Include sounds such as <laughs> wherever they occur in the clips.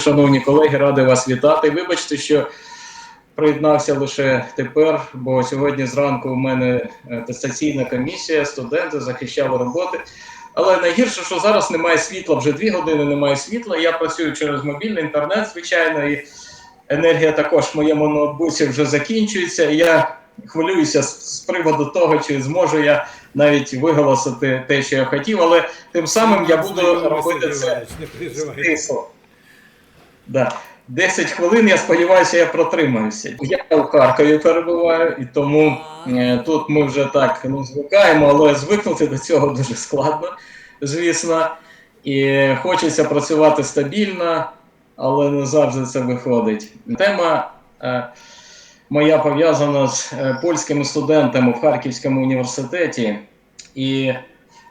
Шановні колеги, радий вас вітати. Вибачте, що приєднався лише тепер, бо сьогодні зранку у мене атестаційна комісія, студенти захищали роботи. Але найгірше, що зараз немає світла, вже дві години немає світла. Я працюю через мобільний інтернет, звичайно, і енергія також в моєму ноутбуці вже закінчується. І я хвилююся з, приводу того, чи зможу я навіть виголосити те, що я хотів, але тим самим я буду робити це. Тихо. Да. 10 хвилин, я сподіваюся, я протримаюся. Я в Харкові перебуваю, і тому е, тут ми вже так ну, звикаємо, але звикнути до цього дуже складно, звісно. І хочеться працювати стабільно, але не завжди це виходить. Тема е, моя пов'язана з е, польськими студентами в Харківському університеті. І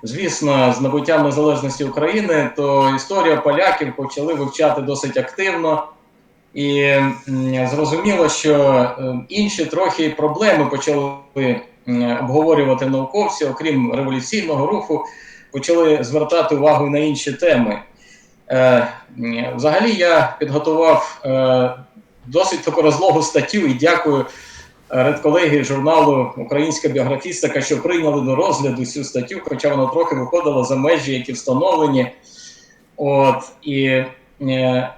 Звісно, з набуттям незалежності України, то історію поляків почали вивчати досить активно, і зрозуміло, що інші трохи проблеми почали обговорювати науковці, окрім революційного руху, почали звертати увагу на інші теми. Е, Взагалі, я підготував е, досить таку розлогу статтю і дякую редколегі журналу Українська біографістика, що прийняли до розгляду цю статтю, хоча вона трохи виходила за межі, які встановлені. От і е,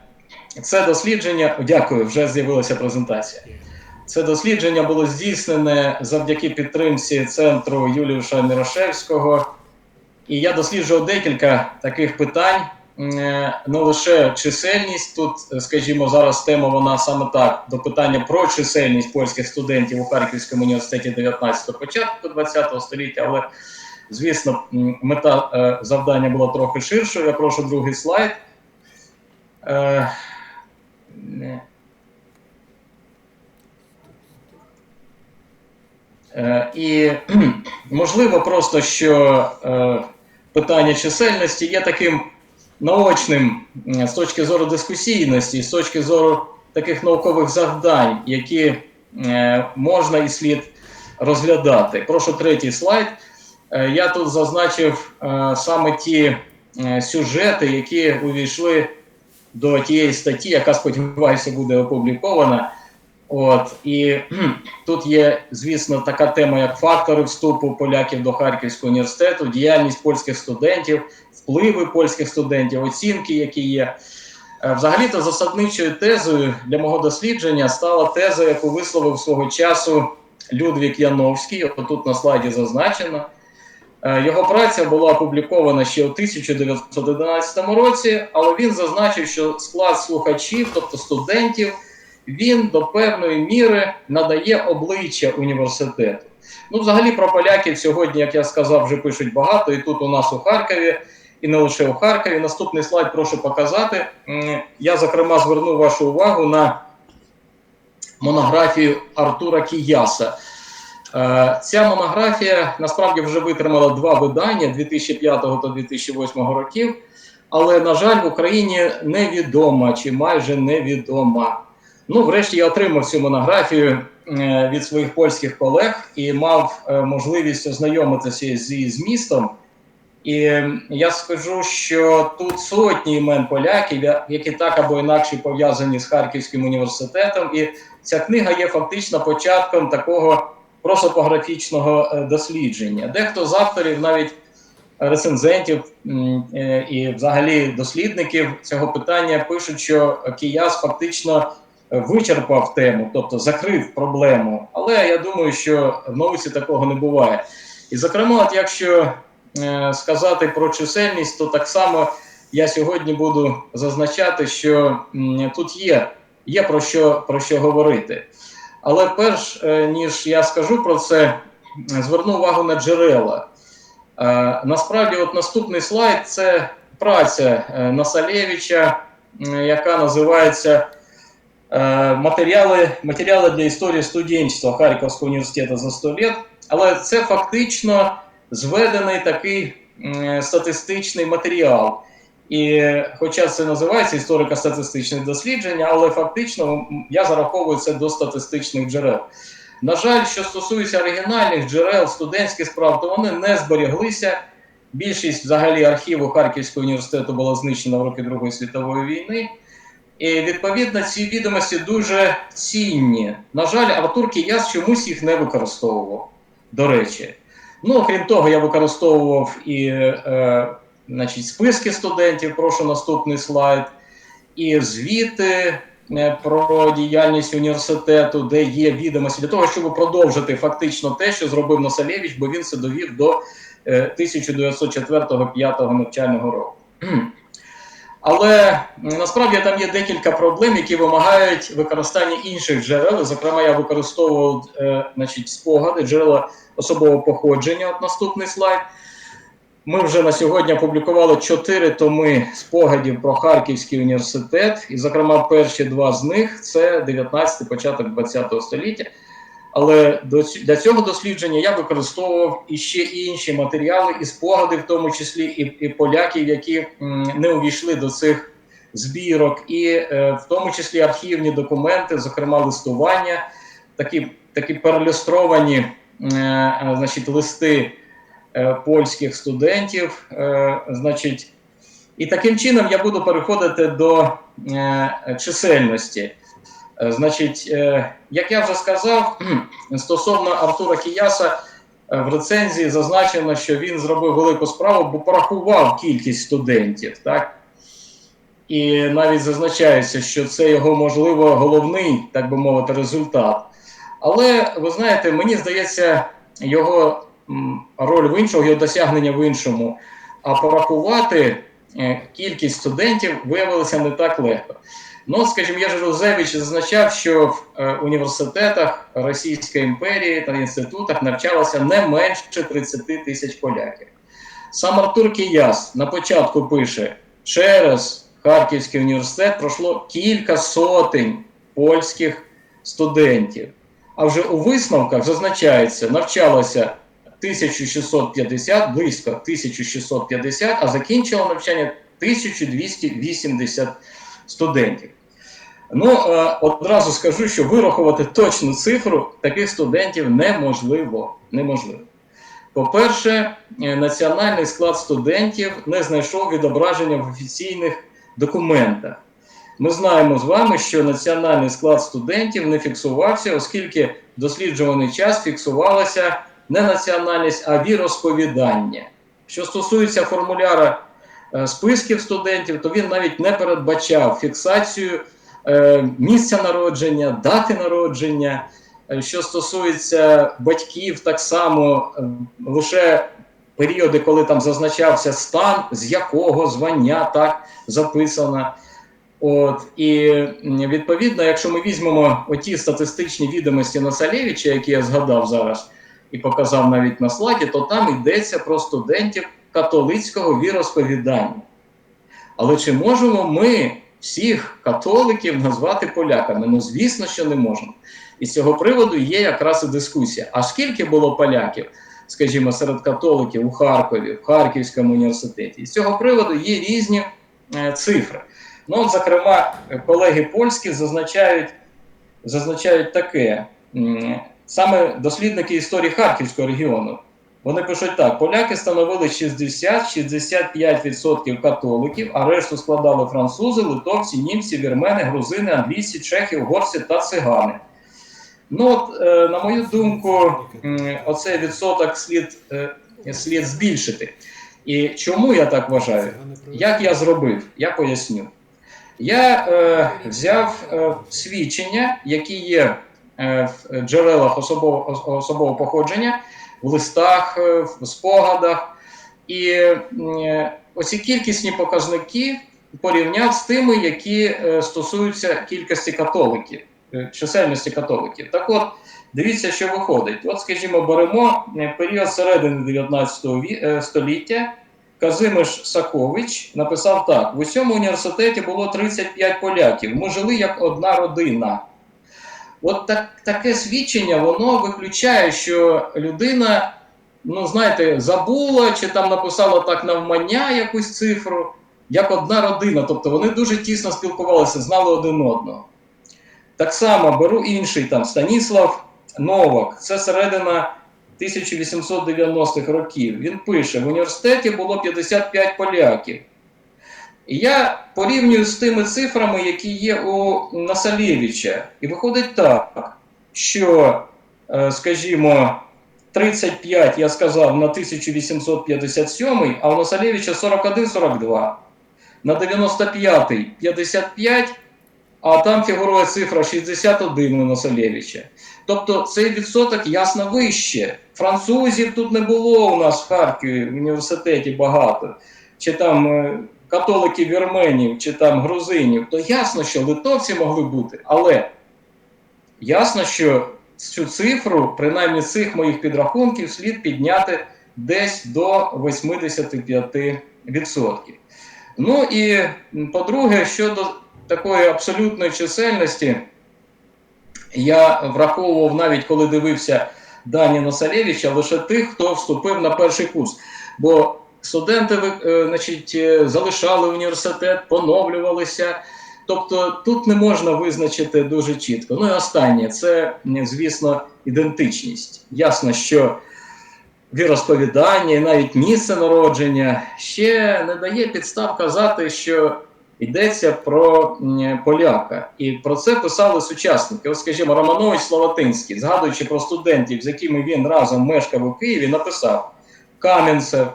це дослідження. Дякую, вже з'явилася презентація. Це дослідження було здійснене завдяки підтримці центру Юліуша Мірошевського. І я досліджував декілька таких питань. Не лише чисельність тут, е, скажімо, зараз тема вона саме так до питання про чисельність польських студентів у Харківському університеті 19-го, початку 20-го століття, але звісно, мета е, завдання була трохи ширшою. Я прошу другий слайд. Е, І можливо, просто що питання чисельності є таким наочним з точки зору дискусійності, з точки зору таких наукових завдань, які е, можна і слід розглядати. Прошу третій слайд. Е, Я тут зазначив е, саме ті сюжети, які увійшли до тієї статті, яка, сподіваюся, буде опублікована. От і тут є, звісно, така тема, як фактори вступу поляків до Харківського університету, діяльність польських студентів, впливи польських студентів, оцінки, які є. Е, Взагалі-то засадничою тезою для мого дослідження стала теза, яку висловив свого часу Людвік Яновський. Отут на слайді зазначено. Е, Його праця була опублікована ще у 1911 році, але він зазначив, що склад слухачів, тобто студентів, він до певної міри надає обличчя університету. Ну, взагалі, про поляків сьогодні, як я сказав, вже пишуть багато, і тут у нас у Харкові, і не лише у Харкові. Наступний слайд прошу показати. Я, зокрема, зверну вашу увагу на монографію Артура Кіяса. Е, Ця монографія насправді вже витримала два видання 2005 та 2008 років, але, на жаль, в Україні невідома чи майже невідома. Ну, врешті я отримав цю монографію е, від своїх польських колег і мав е, можливість ознайомитися зі змістом. І е, я скажу, що тут сотні імен поляків, які так або інакше пов'язані з Харківським університетом. І ця книга є фактично початком такого просопографічного е, дослідження. Дехто з авторів, навіть рецензентів е, і взагалі дослідників цього питання пишуть, що Кіяс фактично вичерпав тему, тобто закрив проблему. Але я думаю, що в науці такого не буває. І, зокрема, от якщо е, сказати про чисельність, то так само я сьогодні буду зазначати, що тут є, є про, що, про що говорити. Але перш е, ніж я скажу про це, зверну увагу на джерела. Е, насправді, от наступний слайд це праця е, Насалєвича, яка називається е, матеріали, матеріали для історії студентства Харківського університету за 100 лет. Але це фактично зведений такий статистичний матеріал. І хоча це називається історико-статистичне дослідження, але фактично я зараховую це до статистичних джерел. На жаль, що стосується оригінальних джерел студентських справ, то вони не зберіглися. Більшість взагалі архіву Харківського університету була знищена в роки Другої світової війни. І відповідно ці відомості дуже цінні. На жаль, Артур Кияс чомусь їх не використовував. До речі. Ну, окрім того, я використовував і е, значить, списки студентів, прошу наступний слайд, і звіти е, про діяльність університету, де є відомості, для того, щоб продовжити фактично те, що зробив Носалєвич, бо він це довів до е, 1904-5 навчального року. Але насправді там є декілька проблем, які вимагають використання інших джерел. Зокрема, я використовував е, значить, спогади, джерела особового походження. От наступний слайд. Ми вже на сьогодні опублікували чотири томи спогадів про Харківський університет, і, зокрема, перші два з них це 19 початок 20 століття. Але для цього дослідження я використовував і ще інші матеріали, і спогади, в тому числі і, і поляків, які не увійшли до цих збірок, і е, в тому числі архівні документи, зокрема листування, такі, такі перелюстровані е, значить, листи е, польських студентів. Е, значить, і таким чином я буду переходити до е, чисельності. Е, Значить, е, як я вже сказав, <clears throat> стосовно Артура Кіяса, е, в рецензії зазначено, що він зробив велику справу, бо порахував кількість студентів. Так? І навіть зазначається, що це його, можливо, головний, так би мовити, результат. Але ви знаєте, мені здається, його роль в іншому, його досягнення в іншому. А порахувати кількість студентів виявилося не так легко. Ну, скажімо, Єжи Розевич зазначав, що в е, університетах Російської імперії та інститутах навчалося не менше 30 тисяч поляків. Сам Артур Кияс на початку пише: через Харківський університет пройшло кілька сотень польських студентів. А вже у висновках зазначається, навчалося 1650, близько 1650, а закінчило навчання 1280 студентів. Ну, е, одразу скажу, що вирахувати точну цифру таких студентів неможливо. неможливо. По-перше, е, національний склад студентів не знайшов відображення в офіційних документах. Ми знаємо з вами, що національний склад студентів не фіксувався, оскільки досліджуваний час фіксувалася не національність, а віросповідання. Що стосується формуляра списків студентів, то він навіть не передбачав фіксацію е, місця народження, дати народження. Е, Що стосується батьків, так само е, лише періоди, коли там зазначався стан, з якого звання так записано. От і відповідно, якщо ми візьмемо оті статистичні відомості Насалєвича, які я згадав зараз і показав навіть на слайді, то там йдеться про студентів католицького віросповідання. Але чи можемо ми всіх католиків назвати поляками? Ну, звісно, що не можемо. І з цього приводу є якраз і дискусія. А скільки було поляків, скажімо, серед католиків у Харкові, в Харківському університеті? І з цього приводу є різні е, цифри. Ну, от, зокрема, колеги польські зазначають, зазначають таке: саме дослідники історії Харківського регіону. Вони пишуть так: поляки становили 60-65% католиків, а решту складали французи, литовці, німці, вірмени, грузини, англійці, чехи, угорці та цигани. Ну, от, е, на мою думку, м, оцей відсоток слід, е, слід збільшити. І чому я так вважаю? Як я зробив? Я поясню. Я е, взяв е, свідчення, які є е, в джерелах особового, особового походження, в листах, е, в спогадах. І е, оці кількісні показники порівняв з тими, які е, стосуються кількості католиків, чисельності католиків. Так от, дивіться, що виходить. От, скажімо, беремо період середини 19 ві- е, століття. Казимиш Сакович написав так: в усьому університеті було 35 поляків. Ми жили як одна родина. От так, таке свідчення воно виключає, що людина, ну знаєте, забула чи там написала так навмання якусь цифру, як одна родина. Тобто вони дуже тісно спілкувалися, знали один одного. Так само беру інший там Станіслав Новак, це середина 1890-х років. Він пише: в університеті було 55 поляків. І я порівнюю з тими цифрами, які є у Насалєвича. І виходить так, що, е, скажімо, 35 я сказав на 1857, а у Насалєвича 41-42. На 95-й 55, а там фігурує цифра 61 у Насалєвича. Тобто цей відсоток ясно вище. Французів тут не було у нас в Харкові в університеті багато, чи там е, католиків вірменів, чи там грузинів. То ясно, що литовці могли бути, але ясно, що цю цифру, принаймні цих моїх підрахунків, слід підняти десь до 85%. Ну і по-друге, щодо такої абсолютної чисельності, я враховував навіть коли дивився дані Носалєвича, лише тих, хто вступив на перший курс. Бо студенти е, значить, е, залишали університет, поновлювалися. Тобто тут не можна визначити дуже чітко. Ну і останнє це, звісно, ідентичність. Ясно, що віросповідання і навіть місце народження ще не дає підстав казати, що йдеться про поляка. І про це писали сучасники. Ось, скажімо, Романович Славатинський, згадуючи про студентів, з якими він разом мешкав у Києві, написав: Кам'янцев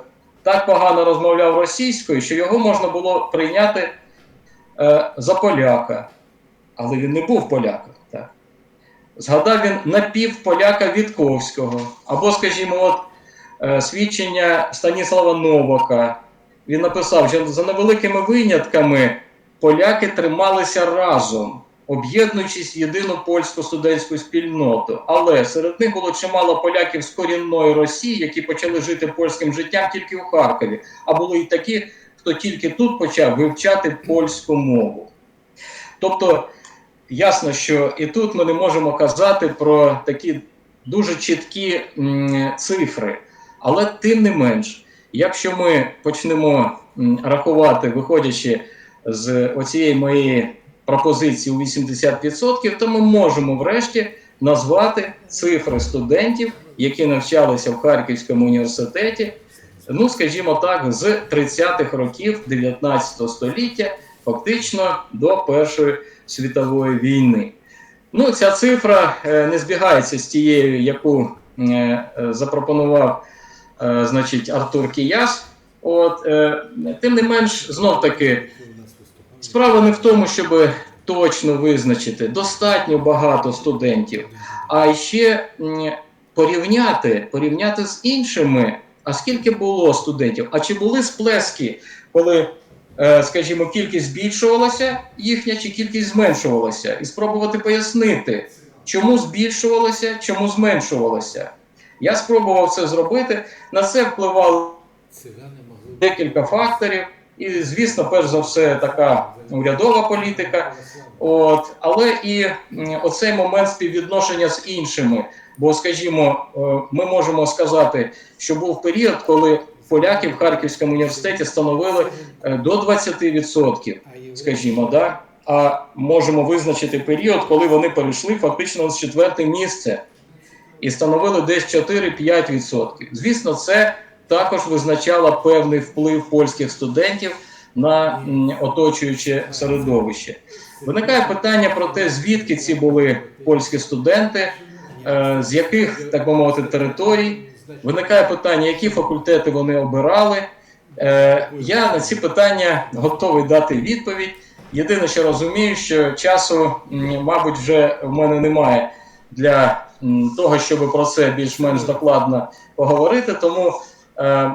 так погано розмовляв російською, що його можна було прийняти е, за поляка. Але він не був поляком. Так. Згадав він напівполяка Вітковського, або, скажімо, от, е, свідчення Станіслава Новака. Він написав, що за невеликими винятками поляки трималися разом, об'єднуючись в єдину польську студентську спільноту. Але серед них було чимало поляків з корінної Росії, які почали жити польським життям тільки у Харкові, а були і такі, хто тільки тут почав вивчати польську мову. Тобто, ясно, що і тут ми не можемо казати про такі дуже чіткі м, цифри. Але тим не менш, якщо ми почнемо рахувати, виходячи з оцієї моєї пропозиції у 80%, то ми можемо врешті назвати цифри студентів, які навчалися в Харківському університеті, ну скажімо так, з 30-х років 19 століття, фактично до Першої світової війни. Ну, ця цифра е, не збігається з тією, яку е, запропонував е, значить, Артур Кіяс. От, тим не менш, знов таки, справа не в тому, щоб точно визначити. Достатньо багато студентів, а ще порівняти, порівняти з іншими, а скільки було студентів, а чи були сплески, коли, е, скажімо, кількість збільшувалася їхня, чи кількість зменшувалася, і спробувати пояснити, чому збільшувалося, чому зменшувалося. Я спробував це зробити. На це впливало декілька факторів, і, звісно, перш за все, така урядова політика. От, але і оцей момент співвідношення з іншими. Бо, скажімо, е, ми можемо сказати, що був період, коли поляки в Харківському університеті становили е, до 20%, скажімо, да? а можемо визначити період, коли вони перейшли фактично на четверте місце і становили десь 4-5%. Звісно, це також визначало певний вплив польських студентів на оточуюче середовище. Виникає питання про те, звідки ці були польські студенти, е, з яких, так би мовити, територій. Виникає питання, які факультети вони обирали. Е, Я на ці питання готовий дати відповідь. Єдине, що розумію, що часу, мабуть, вже в мене немає для того, щоб про це більш-менш докладно поговорити. Тому,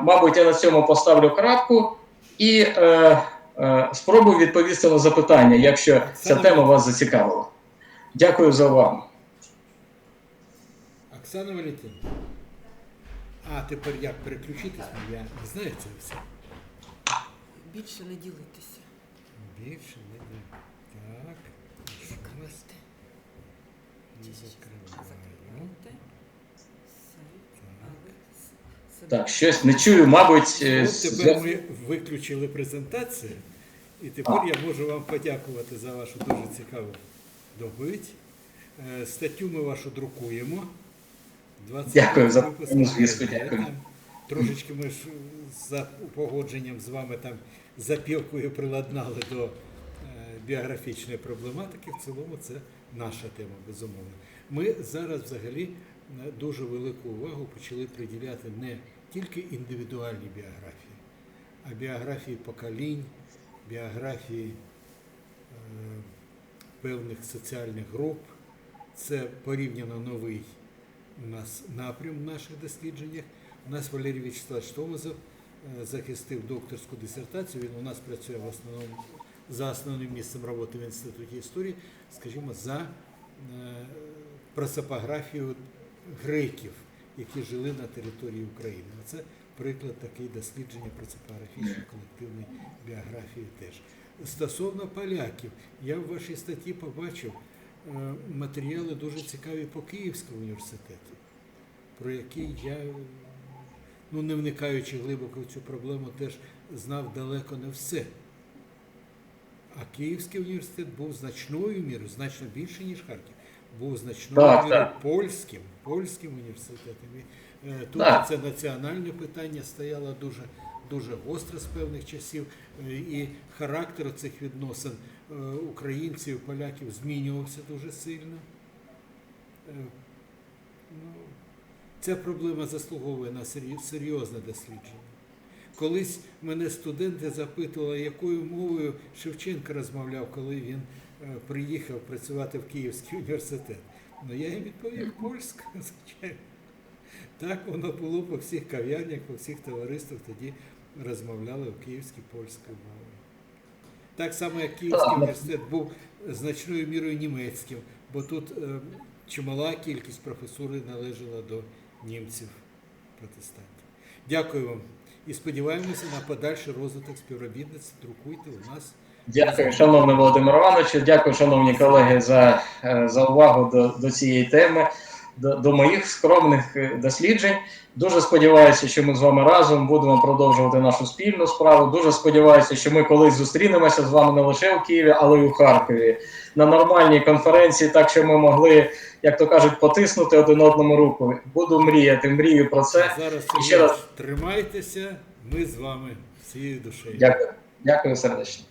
мабуть, я на цьому поставлю крапку і е, е, спробую відповісти на запитання, якщо ця тема вас зацікавила. Дякую за увагу. Оксана Валентинівна. А тепер як переключитись? Я не знаю це все. Більше не ділитися. Більше не знаю. Так. Що у нас? Не закриваю. Так, щось не чую, мабуть. е, От з- тепер ми виключили презентацію, і тепер я можу вам подякувати за вашу дуже цікаву доповідь. Е, Статтю ми вашу друкуємо. 20 Дякую за звістку, дякую. Трошечки ми ж за погодженням з вами там запілкою приладнали до е, біографічної проблематики. В цілому це наша тема, безумовно. Ми зараз взагалі е, дуже велику увагу почали приділяти не тільки індивідуальній біографії, а біографії поколінь, біографії е, певних соціальних груп. Це порівняно новий у нас напрям в наших дослідженнях. У нас Валерій Вячеславович Томазов е, захистив докторську дисертацію. Він у нас працює в основному за основним місцем роботи в інституті історії, скажімо, за е, просопографію греків, які жили на території України. Це приклад такий дослідження просопографічної колективної біографії теж. Стосовно поляків, я в вашій статті побачив е, матеріали дуже цікаві по Київському університету, про які я, ну не вникаючи глибоко в цю проблему, теж знав далеко не все. А Київський університет був значною мірою, значно більше, ніж Харків, був значною Так, мірою так. польським, польським університетом. Е, Тут Так. це національне питання стояло дуже, дуже гостро з певних часів, е, і характер цих відносин е, українців, поляків змінювався дуже сильно. Ну, ця проблема заслуговує на серйозне дослідження. Колись мене студенти запитували, якою мовою Шевченко розмовляв, коли він приїхав працювати в Київський університет. Ну я їм відповів польська, <laughs> звичайно. Так воно було по всіх кав'ярнях, по всіх товариствах тоді розмовляли в київській польською мовою. Так само, як Київський університет був значною мірою німецьким, бо тут е, чимала кількість професури належала до німців протестантів. Дякую вам і сподіваємося на подальший розвиток співробітництва. Друкуйте у нас. Дякую, шановний Володимир Іванович. Дякую, шановні колеги, за, е, за увагу до, до цієї теми, до, до моїх скромних е, досліджень. Дуже сподіваюся, що ми з вами разом будемо продовжувати нашу спільну справу. Дуже сподіваюся, що ми колись зустрінемося з вами не лише у Києві, але й у Харкові на нормальній конференції, так що ми могли, як то кажуть, потиснути один одному руку. Буду мріяти, мрію про це. Зараз І ще раз тримайтеся, ми з вами всією душею. Дякую, дякую сердечно.